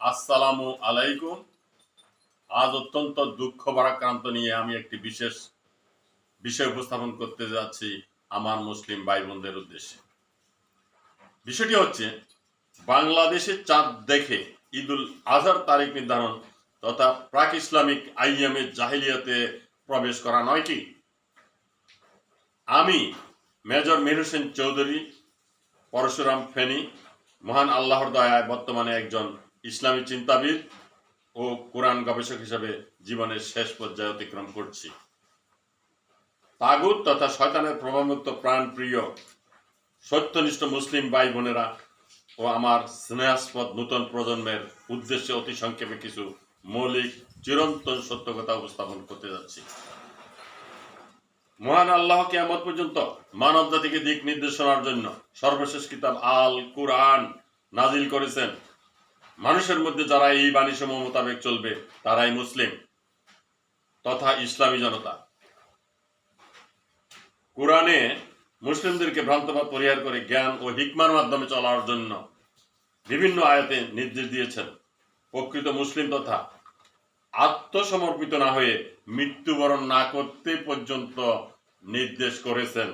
আসসালামু আলাইকুম আজ অত্যন্ত দুঃখ ভারাক্রান্ত নিয়ে আমি একটি বিশেষ বিষয় উপস্থাপন করতে যাচ্ছি আমার মুসলিম ভাই বোনদের উদ্দেশ্যে। বিষয়টি হচ্ছে, বাংলাদেশের চাঁদ দেখে ঈদুল আজহার তারিখ নির্ধারণ তথা প্রাক ইসলামিক আইএমএ জাহিলিয়াতে প্রবেশ করা নয় কি? আমি মেজর হোসেন চৌধুরী, পরশুরাম ফেনী মহান আল্লাহর দয়ায় বর্তমানে একজন ইসলামী চিন্তাবিদ ও কোরআন গবেষক হিসেবে জীবনের শেষ পর্যায়ে অতিক্রম করছি। তাগুত তথা শয়তানের প্রভাবমুক্ত প্রাণপ্রিয় সত্যনিষ্ঠ মুসলিম ভাই বোনেরা ও আমার স্নেহাস্পদ নূতন প্রজন্মের উদ্দেশ্যে অতি সংক্ষেপে কিছু মৌলিক, চিরন্তন সত্য কথা উপস্থাপন করতে যাচ্ছি। মহান আল্লাহ কেমন পর্যন্ত মানব জাতিকে দিক নির্দেশনার জন্য সর্বশেষ কিতাব আল কুরআন নাজিল করেছেন। মানুষের মধ্যে যারা এই বাণী সমূহ মোতাবেক চলবে, তারাই মুসলিম তথা ইসলামী জনতা। কোরআনে মুসলিমদেরকে ভ্রান্তবাদ পরিহার করে জ্ঞান ও হিকমার মাধ্যমে চলার জন্য বিভিন্ন আয়াতে নির্দেশ দিয়েছেন। প্রকৃত মুসলিম তথা আত্মসমর্পিত না হয়ে মৃত্যুবরণ না করতে পর্যন্ত নির্দেশ করেছেন।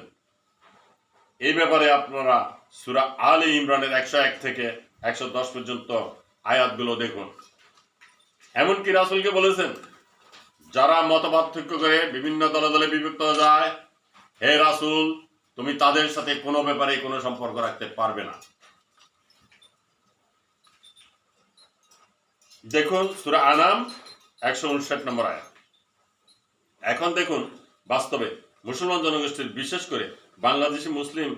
এই ব্যাপারে আপনারা সুরা আল ইমরানের একশো এক থেকে একশো দশ পর্যন্ত আয়াতগুলো দেখুন। এমনকি রাসুলকে বলেছেন, যারা মত পার্থক্য করে বিভিন্ন দলে দলে বিভক্ত যায়, হে রাসুল, তুমি তাদের সাথে কোনো ব্যাপারে কোনো সম্পর্ক রাখতে পারবে না। দেখুন, সুরা আনাম একশো উনষাট নম্বর আয়াত। এখন দেখুন, বাস্তবে মুসলমান জনগোষ্ঠীর বিশেষ করে বাংলাদেশি মুসলিম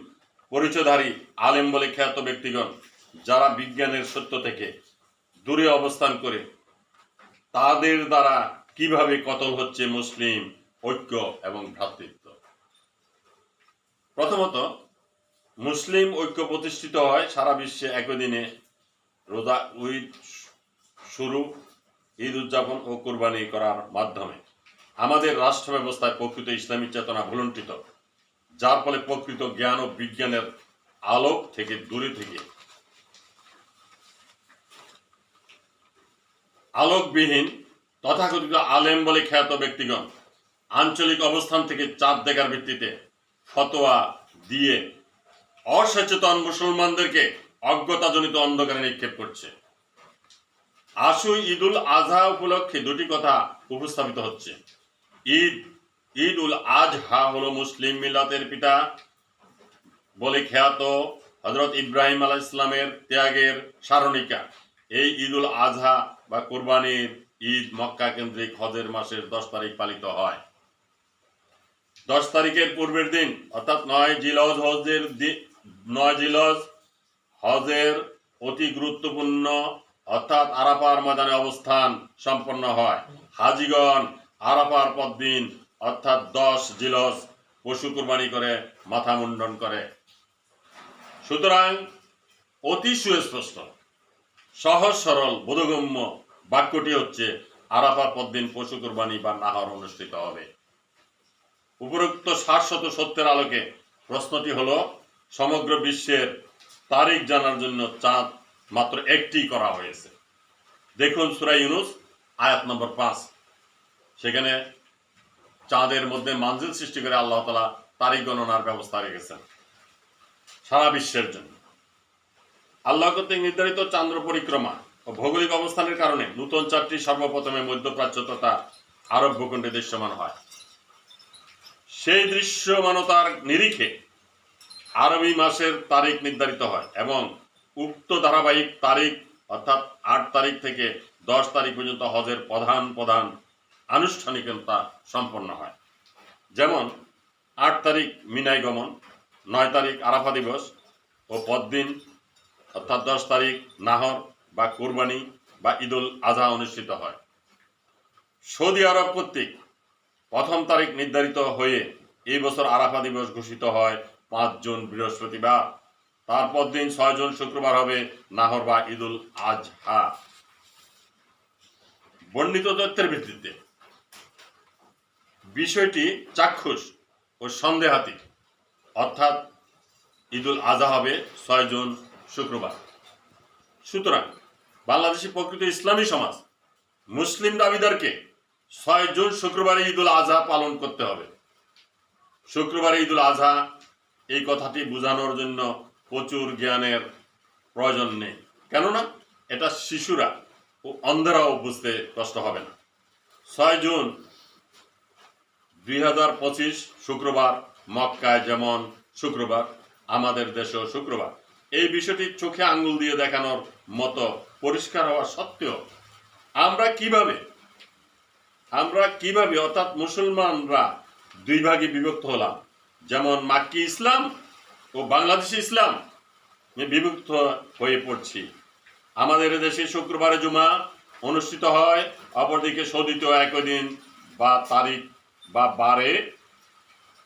পরিচয়ধারী আলেম বলে খ্যাত ব্যক্তিগণ, যারা বিজ্ঞানের সত্য থেকে দূরে অবস্থান করে তাদের দ্বারা কীভাবে কতল হচ্ছে মুসলিম ঐক্য এবং ভ্রাতৃত্ব? প্রথমত, মুসলিম ঐক্য প্রতিষ্ঠিত হয় সারা বিশ্বে একই দিনে রোজা, ঈদ শুরু, ঈদ উদযাপন ও কোরবানি করার মাধ্যমে। আমাদের রাষ্ট্র ব্যবস্থায় প্রকৃত ইসলামী চেতনা ভুলুণ্ঠিত, যার ফলে প্রকৃত জ্ঞান ও বিজ্ঞানের আলোক থেকে দূরে থেকে আলোকবিহীন তথাকথিত আলেম বলে খ্যাত ব্যক্তিগণ আঞ্চলিক অবস্থান থেকে চাঁদ দেখার ভিত্তিতে ফতোয়া দিয়ে অসচেতন মুসলমানদেরকে অজ্ঞতাজনিত অন্ধকারে নিক্ষেপ করছে। আশু ঈদুল আজহা উপলক্ষে দুটি কথা উপস্থাপিত হচ্ছে। ঈদ ঈদ উল আজহা হলো মুসলিম মিল্লাতের পিতা বলে খ্যাত হজরত ইব্রাহিম আলাহ ইসলামের ত্যাগের সারণিকা। এই ঈদ উল আজহা বা কোরবানির ঈদ মক্কা কেন্দ্রিক হজের মাসের দশ তারিখ পালিত হয়। দশ তারিখের পূর্বের দিন, অর্থাৎ নয় জিলজ হজের নয় জিলজ হজের অতি গুরুত্বপূর্ণ, অর্থাৎ আরাফার ময়দানে অবস্থান সম্পন্ন হয়। হাজিগণ আরাফার পরদিন, অর্থাৎ দশ জিলস পশু কুরবানি করে মাথা মুন্ডন করে। সুতরাং অতি সুস্পষ্ট, সহজ সরল, বোধগম্য বাক্যটি হচ্ছে আরাফার পরদিন পশু কুরবানি বা নাহর অনুষ্ঠিত হবে। উপরোক্ত শাশ্বত সত্যের আলোকে প্রশ্নটি হলো, সমগ্র বিশ্বের তারিখ জানার জন্য চাঁদ মাত্র একটি করা হয়েছে। দেখুন সুরা ইউনুস, আয়াত নম্বর পাঁচ। সেখানে চাঁদের মধ্যে মানজিল সৃষ্টি করে আল্লাহ তালা তারিখ গণনার ব্যবস্থা রেখেছেন সারা বিশ্বের জন্য। আল্লাহ কর্তৃক নির্ধারিত চান্দ্র পরিক্রমা ও ভৌগোলিক অবস্থানের কারণে নূতন চারটি সর্বপ্রথমে মধ্যপ্রাচ্য তথা আরব ভূখণ্ডে দৃশ্যমান হয়। সেই দৃশ্যমানতার নিরিখে আরবি মাসের তারিখ নির্ধারিত হয় এবং উক্ত ধারাবাহিক তারিখ অর্থাৎ আট তারিখ থেকে দশ তারিখ পর্যন্ত হজের প্রধান প্রধান আনুষ্ঠানিকতা সম্পন্ন হয়। যেমন, আট তারিখ মিনাই গমন, নয় তারিখ আরাফা দিবস ও পরদিন অর্থাৎ দশ তারিখ নাহর বা কুরবানি বা ঈদুল আজহা অনুষ্ঠিত হয়। সৌদি আরব কর্তৃক প্রথম তারিখ নির্ধারিত হয়ে এই বছর আরাফা দিবস ঘোষিত হয় পাঁচ জুন বৃহস্পতিবার। তারপর দিন ছয় জুন শুক্রবার হবে নাহর বা ঈদুল আজহা। বর্ণিত তথ্যের ভিত্তিতে বিষয়টি চাক্ষুষ ও সন্দেহাতীত। অর্থাৎ ঈদুল আজহা হবে ছয় জুন শুক্রবার। সুতরাং বাংলাদেশি প্রকৃত ইসলামী সমাজ মুসলিম দাবিদারকে ছয় জুন শুক্রবারে ঈদুল আজহা পালন করতে হবে। শুক্রবারে ঈদুল আজহা এই কথাটি বোঝানোর জন্য প্রচুর জ্ঞানের প্রয়োজন নেই। কেননা এটা শিশুরা ও অন্ধেরাও বুঝতে কষ্ট হবে না। ছয় জুন দুই হাজার পঁচিশ শুক্রবার মক্কায় যেমন শুক্রবার, আমাদের দেশেও শুক্রবার। এই বিষয়টি চোখে আঙ্গুল দিয়ে দেখানোর মতো পরিষ্কার হওয়া সত্ত্বেও আমরা কীভাবে আমরা কীভাবে, অর্থাৎ মুসলমানরা দুই ভাগে বিভক্ত হলাম? যেমন মাক্কি ইসলাম ও বাংলাদেশি ইসলাম বিভক্ত হয়ে পড়ছি। আমাদের দেশে শুক্রবারে জুমা অনুষ্ঠিত হয়, অপরদিকে সৌদিত একই দিন বা তারিখ বা বারে,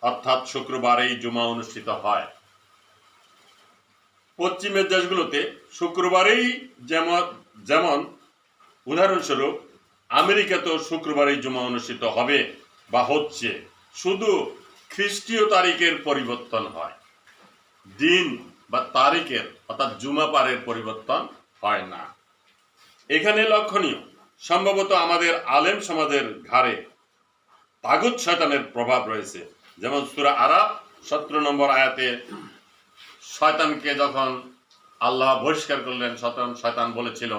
অর্থাৎ শুক্রবারেই জুমা অনুষ্ঠিত হয়। পশ্চিমের দেশগুলোতে শুক্রবারেই যেমন যেমন, উদাহরণস্বরূপ, আমেরিকাতেও শুক্রবারেই জুমা অনুষ্ঠিত হবে বা হচ্ছে। শুধু খ্রিস্টীয় তারিখের পরিবর্তন হয়। দিন বা তারিখের, অর্থাৎ জুমা পারের পরিবর্তন হয় না। এখানে লক্ষণীয়, সম্ভবত আমাদের আলেম সমাজের ঘাড়ে তাগুত শয়তানের প্রভাব রয়েছে। যেমন সুরা আরাব সতেরো নম্বর আয়াতে, শয়তানকে যখন আল্লাহ বহিষ্কার করলেন শয়তান শয়তান বলেছিল,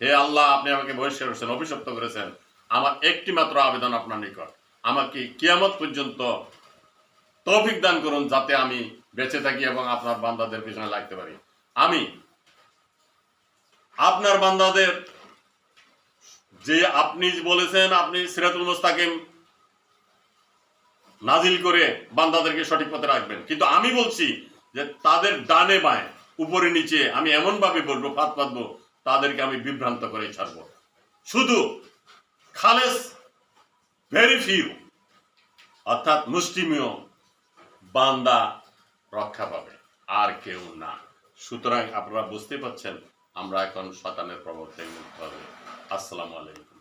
হে আল্লাহ, আপনি আমাকে বহিষ্কার করেছেন, অভিশপ্ত করেছেন। আমার একটি মাত্র আবেদন আপনার নিকট। আমাকে কিয়ামত পর্যন্ত তৌফিক দান করুন যাতে আমি বেঁচে থাকি এবং আপনার বান্দাদের পিছনে লাগতে পারি। আমি আপনার বান্দাদের যে আপনি বলেছেন, আপনি সিরাতুল মুস্তাকিম নাজিল করে বান্দাদেরকে সঠিক পথে রাখবেন। কিন্তু আমি বলছি যে তাদের ডানে বায়ে, উপরে নিচে, আমি এমন ভাবে বলব ফাত পাতবো, তাদেরকে আমি বিভ্রান্ত করে ছাড়বো। শুধু খালেস ভেরি ফিউ, অর্থাৎ মুসলিমীয় বান্দা রক্ষা পাবে, আর কেউ না। সুতরাং আপনারা বুঝতে পারছেন, আমরা এখন শতানের প্রবর্তন মুক্ত হবে। আসসালামু আলাইকুম।